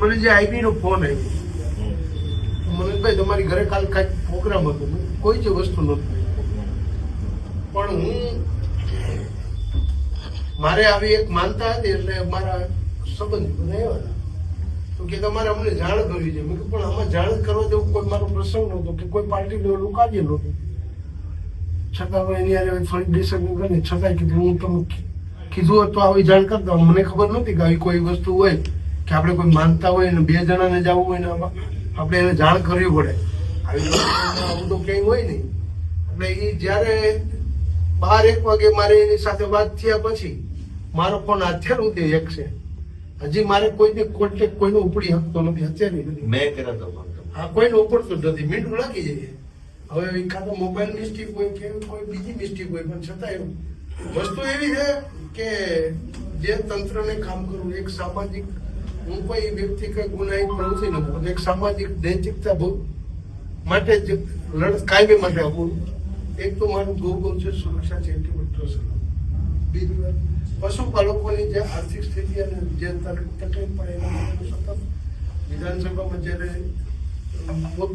મને જે આઈબી નો ફોન આવ્યો મનોજભાઈ તમારી ઘરે કાલ કાંઈક પ્રોગ્રામ હતો. કોઈ જ વસ્તુ નહોતી પણ હું મારે આવી એક માનતા હતી એટલે મારા સંબંધ રહેવાના તો કે તમારે અમને જાણ કરવી છે. મેં કીધું પણ આમાં જાણ કરવા જેવું કોઈ મારો પ્રસંગ નહોતો કે કોઈ પાર્ટી લેવલનું કાર્ય નહોતું. છતાં હવે એની હારે થોડીક ડિસકશન કરીને છતાંય કીધું હું તમે કીધું હતું આવી જાણ કરતા મને ખબર નહોતી કે આવી કોઈ વસ્તુ હોય. કે આપણે કોઈ માનતા હોય ને બે જણાને જવું હોય ને આપણે એને જાણ કરવી પડે. આવી તો ક્યાંય હોય નહીં. એટલે એ જ્યારે બાર એક વાગે મારે એની સાથે વાત થયા પછી મારો ફોન અત્યાર તે એક છે. હજી મારે કોઈને કોન્ટેક્ટ કોઈનો ઉપડી શકતો નથી અત્યારે. મેં કર્યા તો હા કોઈનો ઉપડતો જ નથી. મીંડું લાગી જાય. હવે કાં તો મોબાઈલ મિસ્ટેક હોય કે કોઈ બીજી મિસ્ટેક હોય પણ છતાં એવું. વસ્તુ એવી છે કે જે તંત્રને કામ કરવું એક સામાજિક હું કોઈ વ્યક્તિ કઈ ગુનાહિત પ્રવૃત્તિ નથી એક સામાજિક નૈતિકતા માટે જ લડત કાયમી માટે આવું એક તો મારું ગૌરવ છે, સુરક્ષા છે ચેરિટેબલ ટ્રસ્ટ બીજી વાત, પશુપાલકોની જે આર્થિક સ્થિતિ અને જે તકલીફ પડે એના માટે સતત વિધાનસભામાં જ્યારે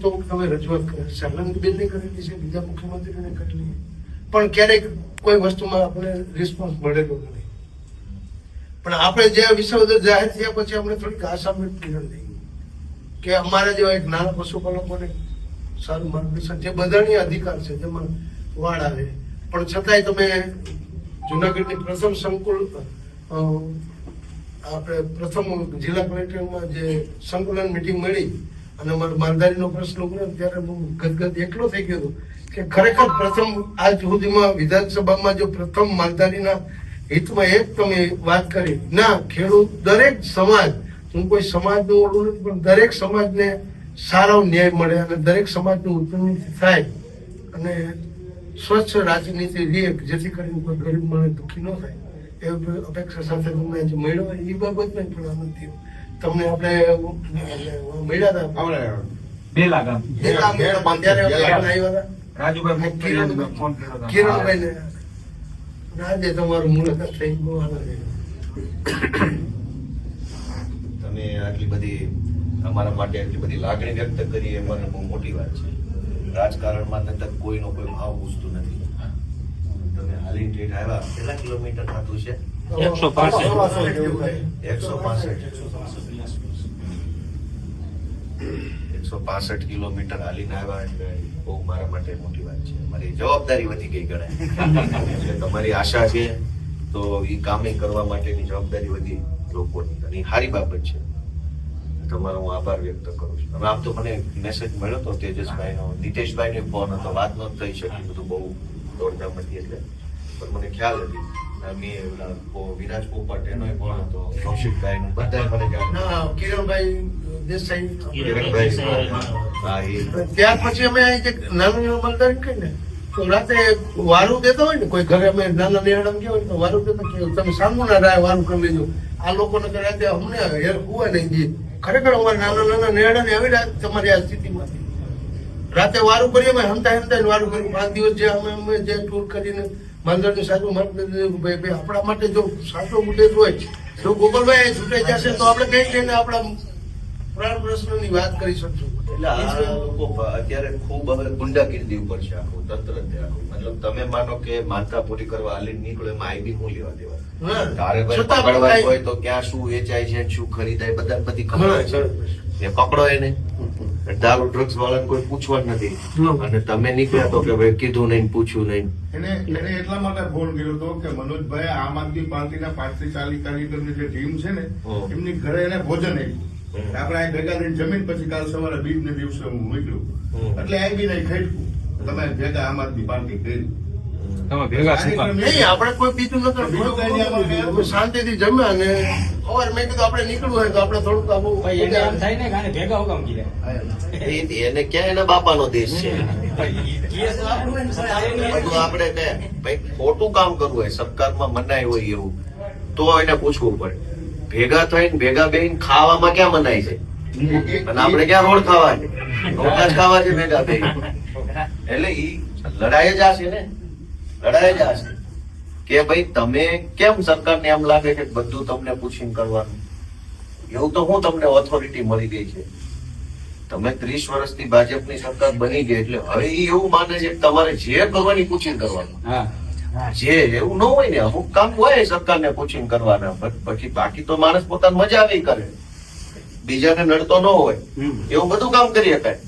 તો તમે રજૂઆત કરે. શૈલેન્દ્રબેનને કરેલી છે, બીજા મુખ્યમંત્રીને કરેલી પણ ક્યારેક કોઈ વસ્તુમાં આપણે રિસ્પોન્સ મળેલો નથી. પણ આપણે જે વિશ્વ જાહેર થયા પછી અમને થોડીક આશામાં કિરણ થઈ કે અમારા જેવા એક નાના પશુપાલકોને સારું માર્ગદર્શન જે બધાની અધિકાર છે, જેમાં વાળ આવે. પણ છતાંય તમે જુનાગઢની પ્રથમ સંકુલ આપણે પ્રથમ જિલ્લા કલેક્ટરમાં જે સંકલન મિટિંગ મળી અને અમારો માલધારીનો પ્રશ્ન ઉભરો ત્યારે હું ગદગદ એટલો થઈ ગયો હતો કે ખરેખર પ્રથમ આજ સુધીમાં વિધાનસભામાં જો પ્રથમ માલધારીના હિતમાં એક તમે વાત કરી ના ખેડૂત દરેક સમાજ હું કોઈ સમાજનું ઓળું નથી પણ દરેક સમાજને સારો ન્યાય મળે અને દરેક સમાજનું ઉન્નતિ થાય અને સ્વચ્છ રાજનીતિ રીએ જેથી કરીને કોઈ ગરીબ મને દુઃખી ન થાય. એ અપેક્ષા સાથે તમને આજે મળ્યો હોય એ બાબતને પણ આનંદ થયો તમને આપણે મળ્યા હતા. બે લાગા એક આમ ત્યારે આપણે આવ્યા હતા. રાજુભાઈ કર્યો હતો, ફોન કર્યો હતો. કિરણભાઈને આજે તમારું મુલાકાત થઈ બહુ આનંદ તમે આટલી બધી અમારા માટે આટલી બધી લાગણી વ્યક્ત કરી એ મને બહુ મોટી વાત છે. રાજકારણમાં તક કોઈનો કોઈ ભાવ પૂછતું નથી. તમે હાલી ટ્રેડ આવ્યા. કેટલા કિલોમીટર થતું છે? એકસો પાસઠ. એકસો પાસઠ. એકસો પાસઠ કિલોમીટર હાલીને આવ્યા એટલે બહુ મારા માટે મોટી વાત છે. મારી જવાબદારી વધી ગઈ ગણાય. એટલે તમારી આશા છે તો એ કામે કરવા માટેની જવાબદારી વધી લોકોની. અને સારી બાબત છે. તમારો હું આભાર વ્યક્ત કરું છું. હવે આમ તો મને મેસેજ મળ્યો હતો તેજસભાઈનો, નીતેશભાઈનો ફોન હતો. વાત ન થઈ શકી, બધું બહુ દોડધામ હતી એટલે. પણ મને ખ્યાલ હતી. વિરાજ પોપટ હતો કૌશિકભાઈનો. બધાય મને કિરણભાઈ ત્યાર પછી અમે જે નાનું નાનું મલદારી કહીને તો રાતે વારું દેતો હોય ને કોઈ ઘરે અમે નાના નેરડા ગયા હોય તો વારું દેતા કે તમે સામુ ના રાય વારું કરી લેજો. આ લોકોને તો રાતે અમને હેર કુવા નહીં દે. ખરેખર અમારે નાના નાના નેરડા ને આવી રહ્યા તમારી આ સ્થિતિમાં રાતે વારું કરીએ અમે હમતા હમતા વારું કર્યું. પાંચ દિવસ જે અમે અમે જે ટૂર કરીને માંદરની સાચું ભાઈ આપણા માટે જો સાચો ઉદ્દેશ હોય જો ગોપાલભાઈ છૂટાઈ જશે તો આપણે કઈ લઈને આપણા પ્રાણ પ્રશ્નની વાત કરી શકશું. એટલે આ લોકો અત્યારે ખૂબ હવે ગુંડાગીરી ઉપર છે આખું તંત્ર આખું. મતલબ તમે માનો કે માનતા પૂરી કરવા હાલી નીકળો એમાં આઈબી હું લેવા દેવા તારે ભાઈ પકડવા હોય તો ક્યાં શું વેચાય છે શું ખરીદાય બધા બધી ખબર છે. એ પકડો એને. દારૂ ડ્રગ્સ વાળાને કોઈ પૂછવા જ નથી અને તમે નીકળ્યા તો કે ભાઈ કીધું નહીં પૂછ્યું નહીં. એને એને એટલા માટે ફોન કર્યો હતો કે મનોજભાઈ આમ આદમી પાર્ટીના પાંચથી ચાલીસ કાર્યકરની જે ટીમ છે ને એમની ઘરે એને ભોજન આપ્યું. આપડે આપણે આ ભેગા થઈને જમીન પછી કાલ સવારે બીજ ને દિવસે હું નીકળ્યું. એટલે આવી બી નહીં ખેડકું તમે ભેગા આમ આદમી પાર્ટી કરી. તમે ભેગા શું નહીં આપણે કોઈ બીજું નતું બીજું કઈ નહીં આપણે અમે શાંતિથી જમ્યા અને અવાર મેં કીધું આપણે નીકળવું હોય તો આપણે થોડુંક આવું એને એમ થાય ને કે ભેગા હું કામ કીધા એને ક્યાં એના બાપાનો દેશ છે. બધું આપણે કે ભાઈ ખોટું કામ કરવું હોય સરકારમાં મનાય હોય એવું તો એને પૂછવું પડે. ભેગા થઈને ભેગા બેહીને ખાવામાં ક્યાં મનાય છે? અને આપણે ક્યાં રોડ ખાવા છે રોટલા ખાવા છે ભેગા બે એટલે ઈ લડાઈ જ આ છે ને. આ છે. કે ભાઈ તમે કેમ સરકારને એમ લાગે છે બધું તમને પૂછીને કરવાનું? એવું તો હું તમને ઓથોરિટી મળી ગઈ છે. તમે ત્રીસ વર્ષથી ભાજપની સરકાર બની ગઈ એટલે હવે એવું માને છે કે તમારે જે કરવાની પૂછીને કરવાનું. જે એવું ન હોય ને અમુક કામ હોય સરકારને પૂછીને કરવાના પછી બાકી તો માણસ પોતાની મજા આવી કરે. બીજાને નડતો ન હોય. એવું બધું કામ કરી શકાય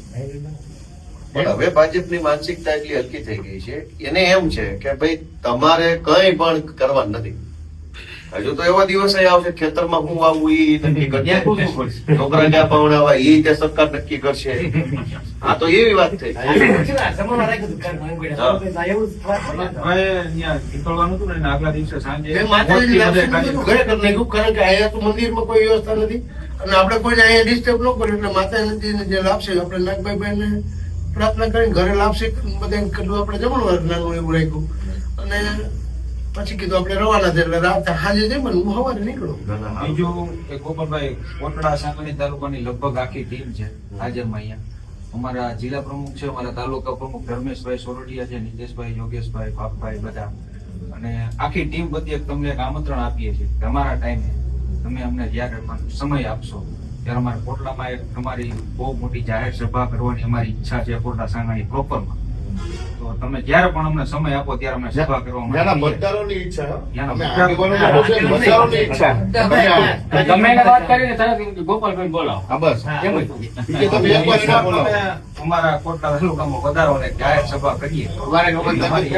પણ હવે ભાજપની માનસિકતા એટલી હલકી થઈ ગઈ છે. એને એમ છે કે ભાઈ તમારે કઈ પણ કરવા નથી. હજુ તો એવા દિવસ આવશે ખેતરમાં હું વાવું એ નક્કી કરશે. છોકરા ક્યાં પવડાવવા એ તે સરકાર નક્કી કરશે. આ તો એવી વાત થઈ. અહીંયા નીકળવાનું હતું ને આગલા દિવસે સાંજે એ માતાજીની મોટી લાપસી બધે બધું ઘરે કરી નાખ્યું કારણ કે અહીંયા તો મંદિરમાં કોઈ વ્યવસ્થા નથી. અને આપણે કોઈ અહીંયા ડિસ્ટર્બ ન કર્યું એટલે માતાજી જે લાપસી આપણે નાગભાઈ ભાઈને પ્રાર્થના કરીને ઘરે લાવશે બધાને કીધું આપણે જમણવાર નાનું એવું રાખ્યું. અને પછી કીધું આપણે રવાના છે એટલે રાત હાજે જઈ હું સવારે નીકળું. બીજું કે ગોપાલભાઈ કોટડા સાંકળી તાલુકાની લગભગ આખી ટીમ છે હાજરમાં અહીંયા. અમારા જિલ્લા પ્રમુખ છે અમારા તાલુકા પ્રમુખ ધર્મેશભાઈ સોરઠિયા છે નીતેશભાઈ યોગેશભાઈ પાપભાઈ બધા. અને આખી ટીમ બધી એક તમને એક આમંત્રણ આપીએ છીએ તમારા ટાઈમે તમે અમને જ્યારે પણ સમય આપશો. ત્યારે અમારે કોટડામાં એક તમારી બહુ મોટી જાહેર સભા કરવાની અમારી ઈચ્છા છે કોટલા સાંગાણી પ્રોપરમાં તો તમે જ્યારે પણ અમને સમય આપો ત્યારે અમે સભા કરવા. મતદારોની ઈચ્છા. છે, તમે વાત કરીને ગોપાલભાઈ બોલાવો. બસ. અમારા કોટલા તાલુકામાં વધારો ને જાહેર સભા કરીએ. અમારી ગોપાલભાઈ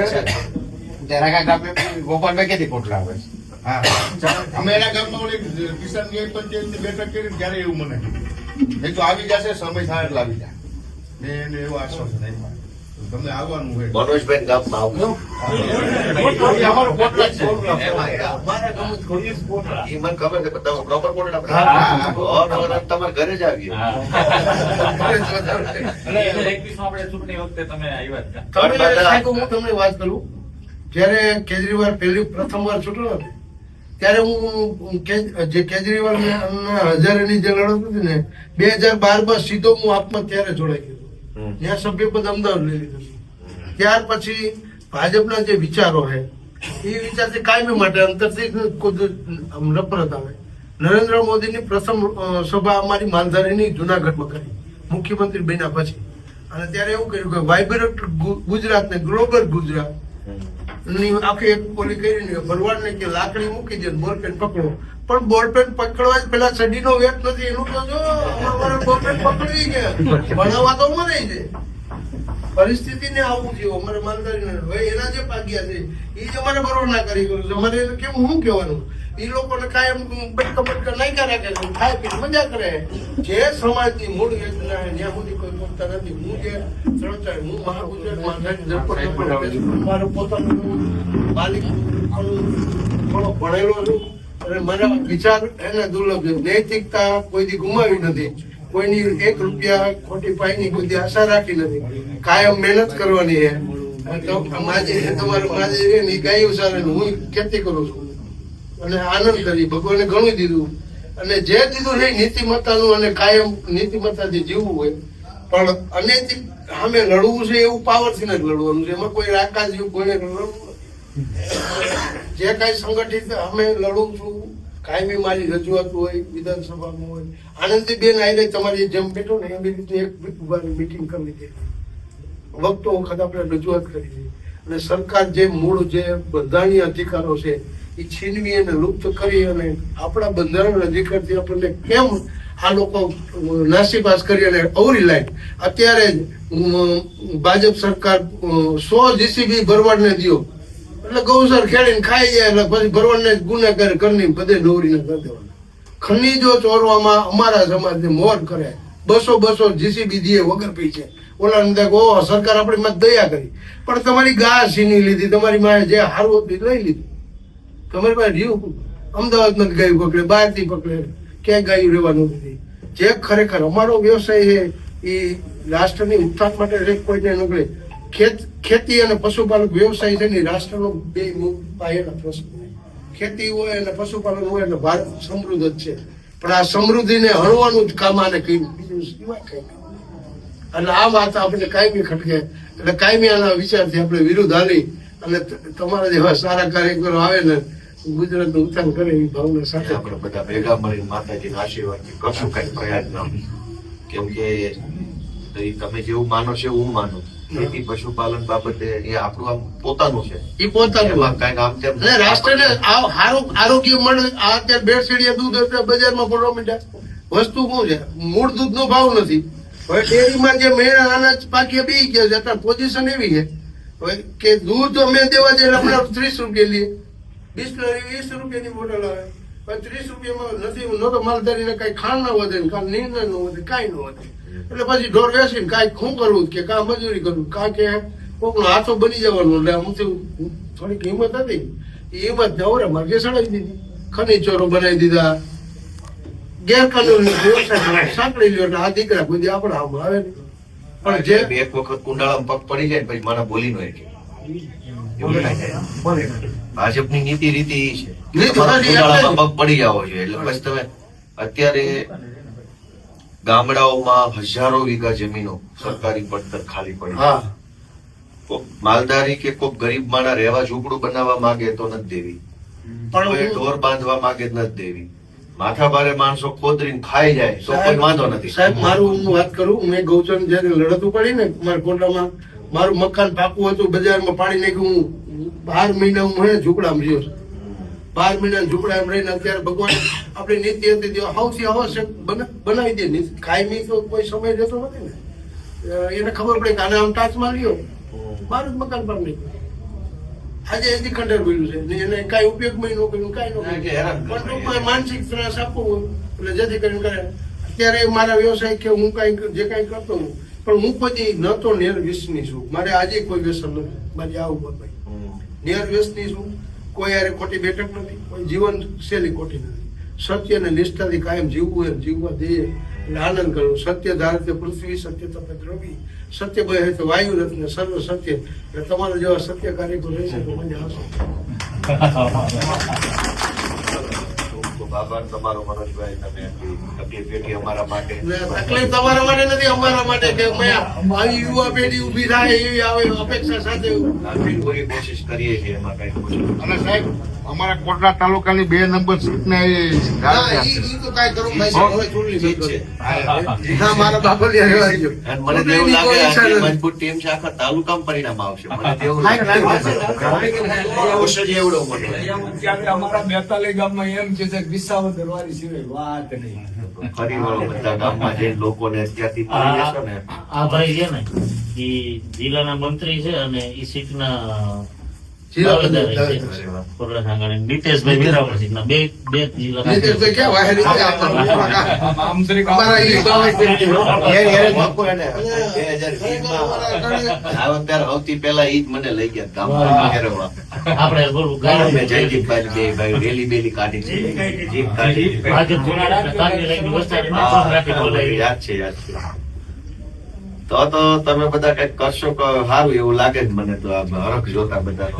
ક્યાંથી પોટલા આવે હા. અમે એના ગામમાં ઓલી કિસાન ન્યાય પંચાયતની બેઠક કરી ત્યારે એવું મને કીધું. તો આવી જશે સમય થાય એટલે આવી જાય મેં એને એવું આશ્વાસન આપ્યું. તમને આવવાનું હોય મનોજભાઈ ગામમાં આવજો એ કોટલા છે. અમારા ગામમાં થોડી જ કોટડા. મને ખબર છે તમે પ્રોપર હા, તમારા ઘરે જ આવીએ તમે. તમે તમને વાત કરું જયારે કેજરીવાલ પહેલી પ્રથમ વાર છૂટ્યો હતો ત્યારે હું કે- જે કેજરીવાલ હજારેની જે લડત હતી ને બે હજાર બારમાં સીધો હું આપમાં ત્યારે જોડાઈ ગયો. ત્યાં સભ્યપદ અમદાવાદ લઈ લીધું ત્યાર પછી ભાજપના જે વિચારો છે એ વિચારથી કાયમી માટે અંતરથી નફરત આવે. નરેન્દ્ર મોદીની પ્રથમ સભા અમારી માલધારીની જુનાગઢમાં કરી મુખ્યમંત્રી બન્યા પછી. અને ત્યારે એવું કર્યું કે વાઇબ્રન્ટ ગુજરાત ને ગ્લોબલ ગુજરાત. ની આખી એક પોલી કરીને ભરવાડને કે લાકડી મૂકી દે બોલપેન પકડો. પણ બોલપેન પકડવા જ પેલા સડીનો વેટ નથી. એનું તો જો બોલપેન પકડી ગયા. ભણાવવા તો મને છે પરિસ્થિતિ ને આવું થયું અમારે માલધારી હવે એના જે ભાગ્યા છે એ જ અમારે ના કરી ગયું અમારે કેવું શું કહેવાનું? એ લોકોને કાયમ બટકા બટકા નાખ્યા રાખે છે ખાય પી મજા કરે. જે સમાજની મૂળ યોજના જ્યાં સુધી કોઈ બોલતા નથી હું જે સંસ્થા હું મારા ગુજરાત મારું પોતાનું માલિક થોડો ભણેલો છું. અને મારા વિચાર એને દુર્લભ છે. નૈતિકતા કોઈ દી ગુમાવી નથી. કોઈની એક રૂપિયા ખોટી પાઈની બધી આશા રાખી નથી. કાયમ મહેનત કરવાની છે. તો તમારું માજે ઈ ગાયું સારે હું ખેતી કરું છું. અને આનંદ કરી, ભગવાને ઘણું દીધું. અને જે દીધું એ નીતિમત્તાનું અને કાયમ નીતિમત્તાથી જીવવું હોય. પણ અનૈતિક સામે લડવું છે એવું પાવરથી નથી લડવાનું છે. એમાં કોઈ રાકા જેવું કોઈને લડવું જે કાંઈ સંગઠિત અમે લડું છું કાયમી મારી રજૂઆત હોય, વિધાનસભામાં હોય. આનંદીબેન આઈને તમારી જેમ બેઠો ને એમ રીતે એક મિટિંગ કરી દીધી. વખતો વખત આપણે રજૂઆત કરી છે અને સરકાર જે મૂળ જે બંધારણીય અધિકારો છે, એ છીનવી અને લુપ્ત કરી અને આપણા બંધારણ અધિકારથી આપણને કેમ આ લોકો નાસીપાસ કરી અને અવરી લાઈન. અત્યારે ભાજપ સરકાર સો જીસીબી ભરવાડને દ્યો. એટલે ગૌસર ખેડીને ખાઈ જાય એટલે પછી ભરવાડને ગુનેગાર કરીને બધે દોરીને કરી દેવાના. ખનીજો ચોરવામાં અમારા સમાજને મોર કરે. બસો બસો જીસીબી દીએ વગર પૈસે ઓલા ને દેખ ઓહો, સરકાર આપણી માં દયા કરી. પણ તમારી ગા છીની લીધી, તમારી માએ જે હારું હતું લઈ લીધું. તમારી પાસે રહ્યું અમદાવાદ નથી ગાયું પકડે, બહારથી પકડે. ક્યાંય ગાયું રહેવાનું નથી? જે ખરેખર અમારો વ્યવસાય છે એ રાષ્ટ્રની ઉત્થાન માટે છે કોઈને નકળે ખેત, ખેતી અને પશુપાલક વ્યવસાય છે ને રાષ્ટ્રનો બે પાયાના પ્રશ્ન ખેતી હોય અને પશુપાલન હોય એટલે ભારત સમૃદ્ધ જ છે. પણ આ સમૃદ્ધિને હણવાનું જ કામ આને કહ્યું બીજું સિવાય કઈ એટલે આ વાત આપણે કાયમી ખટકે, એટલે કાયમી આના વિચારથી આપણે વિરુદ્ધ હાલી અને તમારા જેવા સારા કાર્યકરો આવે ને ગુજરાતનું ઉત્થાન કરે એવી ભાવના સાથે. આપણે બધા ભેગા મળીને માતાજીના આશીર્વાદ કરશું કઈ પ્રયત્ન કેમ કે તો તમે જેવું માનો છો એવું માનો. ખેતી પશુપાલન બાબતે એ આપણું આમ પોતાનું છે. એ પોતાનું કાંઈક આમ તેમ રાષ્ટ્રને આરોગ્ય મળે આ અત્યારે ભેળસેળિયા દૂધ અત્યારે બજારમાં પડવા માંડ્યા વસ્તુ શું છે? મૂળ દૂધનો ભાવ નથી. હવે ડેરીમાં જે મેળા અનાજ પાકી બી ગયા છે અત્યારે પોઝિશન એવી છે. હવે કે દૂધ અમે દેવા જઈએ એટલે આપણે ત્રીસ રૂપિયા લઈએ. વીસ રૂપિયાની બોટલ આવે. ત્રીસ રૂપિયામાં નથી ન તો માલધારીને કઈ ખાણ ના વધે ને કાંઈ નીંદ ન વધે કાંઈ ન વધે. એટલે પછી ઢોર બેસીને કાંઈક શું કરવું કે કાં મજૂરી કરવું? કાં કે કોકનો હાથો બની જવાનું એટલે અમથી થોડીક હિંમત હતી. એ હિંમત જવરે માર્ગે સડાવી દીધી. ખનીચોરો બનાવી દીધા. ગેરકાનૂની વ્યવસાય સાંકળી લ્યો એટલે આ દીકરા કોઈ આપણે આમ આવે નહીં. પણ જે એક વખત કુંડાળામાં પગ પડી જાય પછી મારા બોલી નો કે. એવું થાય. છે. ભાજપની નીતિ રીતિ એ છે. પડી જાવો જોઈએ એટલે પછી તમે અત્યારે ગામડાઓમાં હજારો વીઘા જમીનો સરકારી પડતર ખાલી પડી માલધારી કે કોક ગરીબ માણા રહેવા ઝૂંપડું બનાવવા માંગે તો નથી દેવી. પણ ઢોર બાંધવા માંગે નથી દેવી. માથા ભારે માણસો ખોદરીને ખાઈ જાય તો કોઈ વાંધો નથી. સાહેબ મારું હું વાત કરું મેં ગૌચર જયારે લડત પડી ને મારા કોટામાં મારું મકાન પાકું હતું બજારમાં પાણી નાખ્યું હું બાર મહિના હું ઝૂંપડામાં રહ્યો છું. બાર મહિના ઝૂંપડામાં રહીને અત્યારે ભગવાન આપણી નીતિ હતી તે સૌથી આવશ્યક બનાવી દે નીતિ કાયમી તો કોઈ સમય રહેતો નથી ને. એને ખબર પડે કે આને આમ ટાચ માર્યો. મારું જ મકાન પર નહીં આજે એથી ખંડર બોલ્યું છે. એને કાંઈ ઉપયોગમાં ન કર્યું કાંઈ ન કે કર્યું માનસિક ત્રાસ આપવો એટલે જેથી કરીને કરે અત્યારે મારા વ્યવસાય કે હું કાંઈ જે કાંઈ કરતો હું પણ હું કોઈ ન તો નેર વ્યસની છું. મારે આજે કોઈ વ્યસન નથી. મારી આવું ભાઈ હમ. નેર વ્યસની છું. કોઈ યારે ખોટી બેઠક નથી, કોઈ જીવન શૈલી ખોટી નથી. સત્ય અને નિષ્ઠાથી કાયમ જીવવું હોય જીવવા દઈએ. એટલે આનંદ કરવો. સત્ય ધારતે પૃથ્વી, સત્ય તપે દ્રવી સત્ય ભય તો વાયુ રત્ન સર્વ સત્ય. એટલે તમારા જેવા સત્ય કાર્યકરો રહેશે તો મજા આવશે ખૂબ આભાર તમારો મનોજભાઈ તમે તકલીફ વેઠી અમારા માટે. તકલીફ તમારા માટે નથી અમારા માટે કે આવી યુવા પેઢી ઊભી થાય એવી આવે અપેક્ષા સાથે. પૂરી કોશિશ કરીએ છીએ એમાં કઈ અને સાહેબ અમારા કોટડા તાલુકાની બે નંબર સીટના એ ના, મને એવું લાગે. મજબૂત ટીમ છે આખા તાલુકામાં પરિણામ આવશે. અમારા બેતાલી ગામમાં એમ કે છે કે વિસાવો દરવારી સિવાય વાત નહીં. ફરી વળો બધા ગામમાં જે લોકોને અત્યારથી પડી લેશો ને. આ ભાઈ છે ને એ જિલ્લાના મંત્રી છે અને ઈ સીટના નીતેશભાઈ વેરાવળ બે બે ક્યાં શ્રી અમારા ઈ બાવા પેઢી, હો. ઘેર ઘેર બાપુ એને 2020 માં આવ્યો ત્યારે સૌથી પહેલા ઈ જ મને લઈ ગયા. આપણે બોલું મેં જયદીપભાઈ બે ભાઈ રેલી બેલી કાઢી છે. જીપ કાઢી. યાદ યાદ છે. તો તો તમે બધા કંઈક કરશો સારું એવું લાગે જ મને તો આ હરખ જોતા બધાનો.